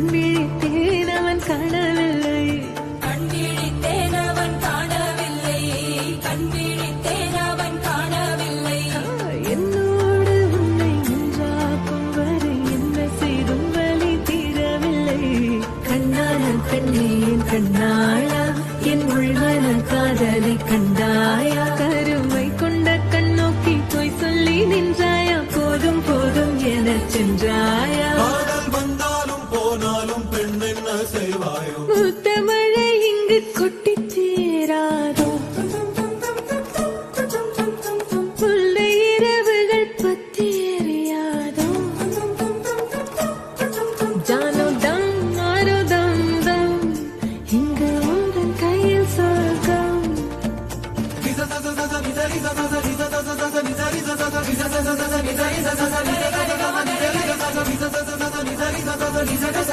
கண்விழித்தேன் அவன் காணவில்லை. கண்விழித்தேன் அவன் காணவில்லை. கண்விழித்தேன் அவன் காணவில்லை. என்னோடு உன்னை நின்றாக்கும் வரை என்ன செய்தும் வழி தீரவில்லை. கண்ணாளன் பெண்ணே என் கண்ணாளா என் உள்வன காதலை கண்டாயா? கருமை கொண்ட கண்ணோக்கி சென்றாயா? ஆணும் பெண் என்ன செய்வாயோ மூத்த மழை இங்கு கொட்டி சேராதோ புல்ல இரவுகள் பத்தேறியாதோ ஜானோ தம் ஆரோ தம் தம் இங்கு உங்கள் கையில் சொர்க்கம் Lisa,